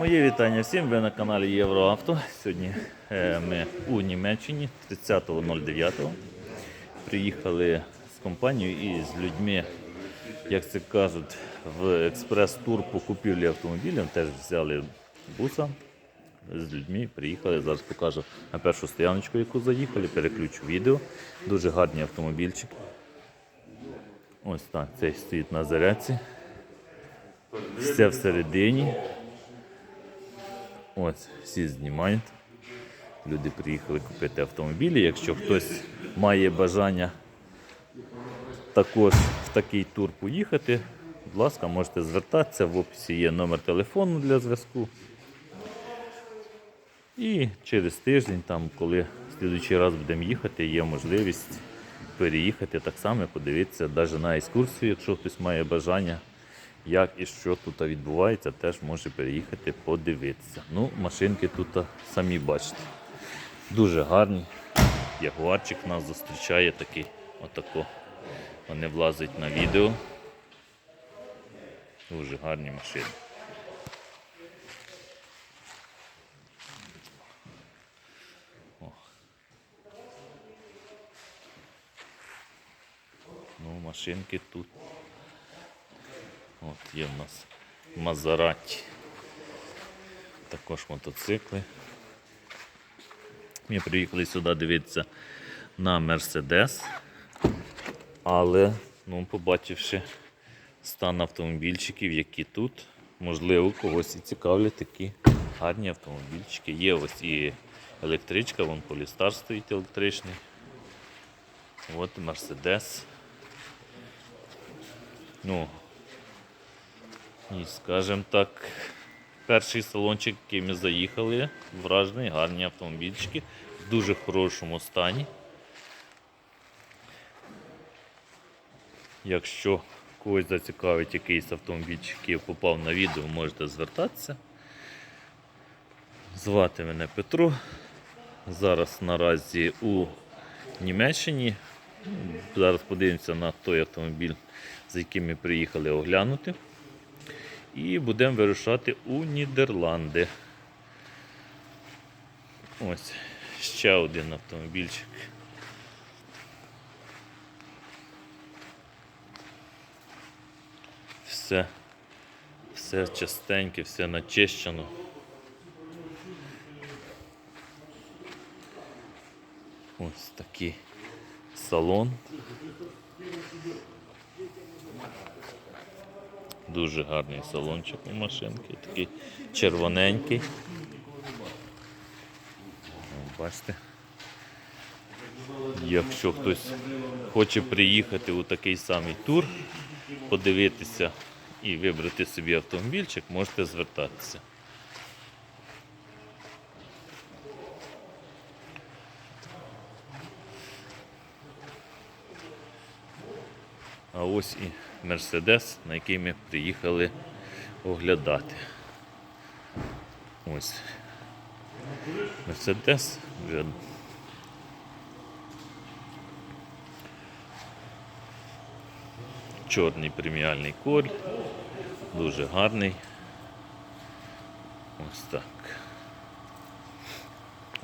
Моє вітання всім. Ви на каналі Євроавто. Сьогодні е, ми у Німеччині 30.09. Приїхали з компанією і з людьми, як це кажуть, в експрес-тур по купівлі автомобілів. Теж взяли буса з людьми. Приїхали. Зараз покажу на першу стояночку, яку заїхали. Переключу відео. Дуже гарні автомобільчики. Ось так, цей стоїть на зарядці. Все всередині. Ось, всі знімають. Люди приїхали купити автомобілі. Якщо хтось має бажання також в такий тур поїхати, будь ласка, можете звертатися. В описі є номер телефону для зв'язку. І через тиждень, там, коли слідуючий раз будемо їхати, є можливість переїхати так само, подивитися навіть на екскурсію, якщо хтось має бажання як і що тут відбувається, теж може переїхати подивитися. Ну, машинки тут самі бачите. Дуже гарні. Ягуарчик нас зустрічає такий. Отако. Вони влазять на відео. Дуже гарні машини. О. Ну, машинки тут От є в нас Мазараті. Також мотоцикли. Ми приїхали сюди дивитися на Мерседес, але, ну, побачивши стан автомобільчиків, які тут, можливо, когось і цікавлять такі гарні автомобільчики. Є ось і електричка, вон Полістар стоїть електричний. От Мерседес. Ну, і, скажімо так, перший салончик, який ми заїхали, вражений, гарні автомобільчики, в дуже хорошому стані. Якщо когось зацікавить якийсь автомобільчик, який попав на відео, можете звертатися. Звати мене Петро. Зараз наразі у Німеччині. Зараз подивимося на той автомобіль, з яким ми приїхали оглянути. І будемо вирушати у Нідерланди. Ось ще один автомобільчик. Все, все чистеньке, все начищено. Ось такий салон. Дуже гарний салончик у машинки, такий червоненький. Бачите. Якщо хтось хоче приїхати у такий самий тур, подивитися і вибрати собі автомобільчик, можете звертатися. А ось і Мерседес, на який ми приїхали оглядати. Ось. Мерседес вже чорний преміальний коль, дуже гарний. Ось так.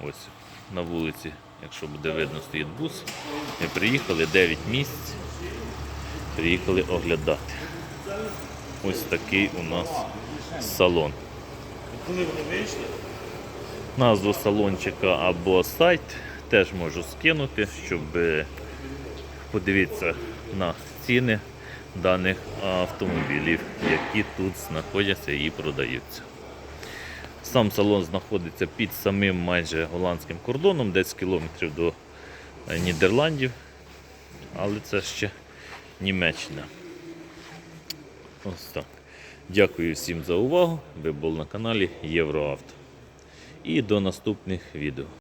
Ось на вулиці, якщо буде видно, стоїть бус. Ми приїхали 9 місць приїхали оглядати. Ось такий у нас салон. Назву салончика або сайт теж можу скинути, щоб подивитися на ціни даних автомобілів, які тут знаходяться і продаються. Сам салон знаходиться під самим майже голландським кордоном, 10 кілометрів до Нідерландів, але це ще Німеччина. Ось так. Дякую всім за увагу. Ви були на каналі Євроавто. І до наступних відео.